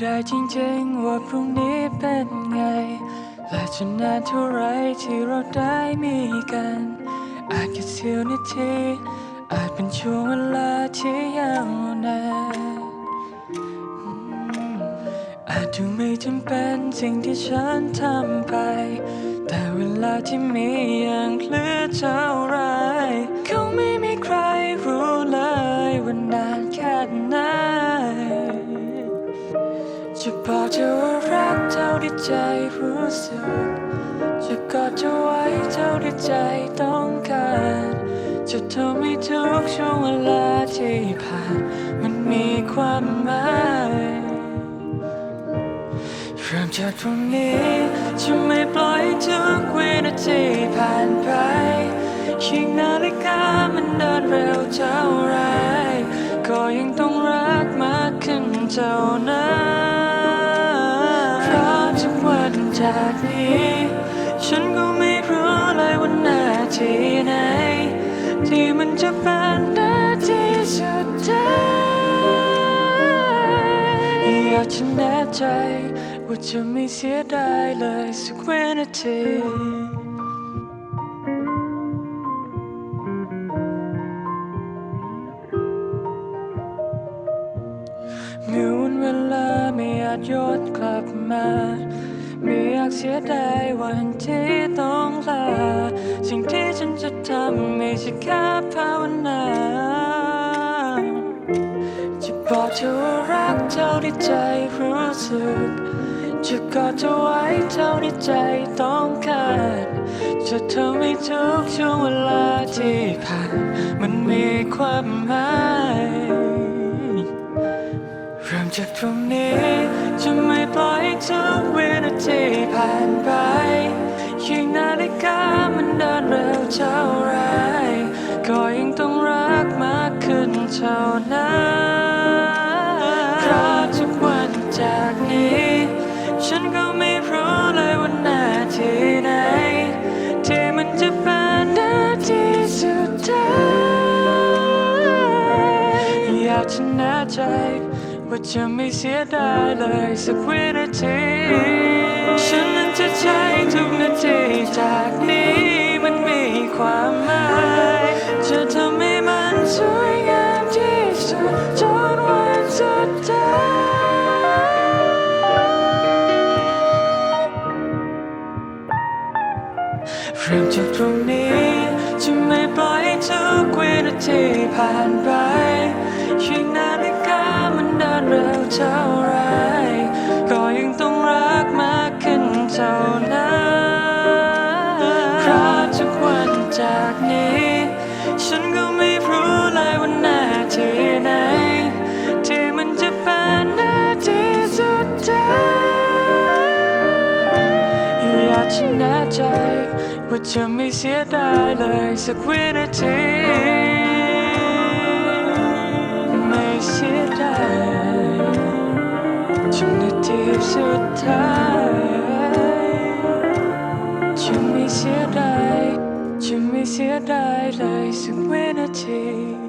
ได้จริงๆ ว่าพรุ่งนี้เป็นไง และจะนานเท่าไรที่เราได้มีกัน อาจแค่เสี้ยวนาที อาจเป็นช่วงเวลาที่ยาวนานอาจดูไม่จำเป็นสิ่งที่ฉันทำไป แต่เวลาที่มียังเหลือเท่าไรคงไม่มี จะบอกเธอว่ารักเท่าที่ใจรู้สึก จะกอดเธอไว้เท่าที่ใจต้องการ จะทำให้ทุกช่วงเวลาที่ผ่าน มันมีความหมายเริ่มจากตรงนี้จะไม่ปล่อยทุกวินาทีผ่านไปยิ่งนาฬิกามันเดินเร็วเท่า ไหน ที่มันจะเป็นนาทีสุดท้ายอยากจะแน่ใจ ว่าจะไม่เสียดายเลยสักวินาทีเมื่อวันเวลาไม่อาจย้อนกลับมา ไม่อยากเสียดายวันที่ต้องลา สิ่งที่ฉันจะทำไม่ใช่แค่ภาวนาจะบอกเธอว่ารักเท่าที่ใจรู้สึก จะกอดเธอไว้เท่าที่ใจต้องการจะทำให้ทุกช่วงเวลาที่ผ่านมันมีความหมายเริ่มจากตรงนี้จะไม่ปล่อยทุกวินาทีผ่านไป ยิ่งนาฬิกามันเดินเร็วเท่าไร ก็ยิ่งต้องรักมากขึ้นเท่านั้นเพราะทุกวันจากนี้ ฉันก็ไม่รู้เลยว่านาทีไหน ที่มันจะเป็นนาทีสุดท้าย อยากจะแน่ใจว่าจะไม่เสียดายเลยสักวินาที สุดท้ายเริ่มจากตรงนี้ จะไม่ปล่อยให้ทุกวินาทีผ่านไปยิ่งนาฬิกามันเดินเร็วเท่าไร ก็ยังต้องรักมากขึ้นเท่านั้นเพราะทุกวันจากนี้ ฉันก็ไม่รู้เลยว่านาทีไหนที่ ใจ ว่าจะไม่เสียดายเลยสักวินาทีไม่เสียดายทุกนาทีสุดท้ายจะไม่เสียดายจะไม่เสียดายเลยสักวินาที